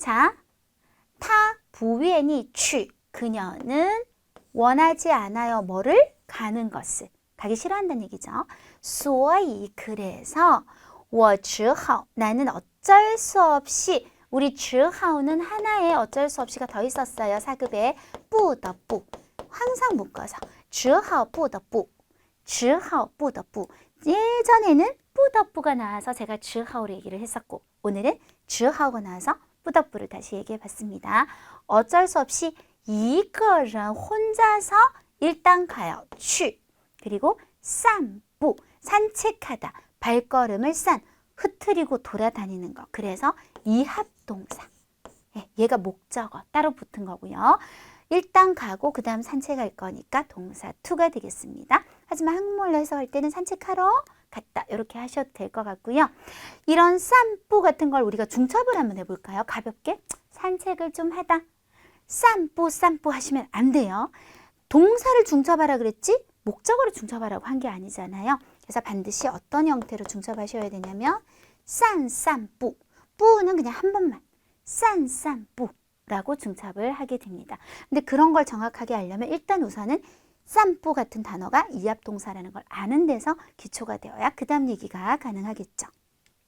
자, 타 부위엔이 취. 그녀는 원하지 않아요. 뭐를? 가는 것을. 가기 싫어한다는 얘기죠. 所以 그래서 我只好 나는 어쩔 수 없이 우리 只好는 하나의 어쩔 수 없이가 더 있었어요. 사급에 不得不 항상 묶어서 只好不得不只好不得不예전에는 不得不가 나와서 제가 只好를 얘기를 했었고 오늘은 只好가 나와서 뿌덕뿌를 다시 얘기해 봤습니다. 어쩔 수 없이 이거는 혼자서 일단 가요. 취. 그리고 산부. 산책하다. 발걸음을 산. 흐트리고 돌아다니는 거. 그래서 이합동사. 예, 얘가 목적어. 따로 붙은 거고요. 일단 가고 그 다음 산책할 거니까 동사 투가 되겠습니다. 하지만 한국말로 해석할 때는 산책하러 갔다 이렇게 하셔도 될 것 같고요. 이런 쌈뿌 같은 걸 우리가 중첩을 한번 해볼까요? 가볍게 산책을 좀 하다. 쌈뿌 쌈뿌 하시면 안 돼요. 동사를 중첩하라 그랬지 목적어를 중첩하라고 한 게 아니잖아요. 그래서 반드시 어떤 형태로 중첩하셔야 되냐면 싼쌈뿌 뿌는 그냥 한 번만 싼쌈뿌라고 중첩을 하게 됩니다. 근데 그런 걸 정확하게 알려면 일단 우선은 쌈뿌 같은 단어가 이합동사라는 걸 아는 데서 기초가 되어야 그 다음 얘기가 가능하겠죠.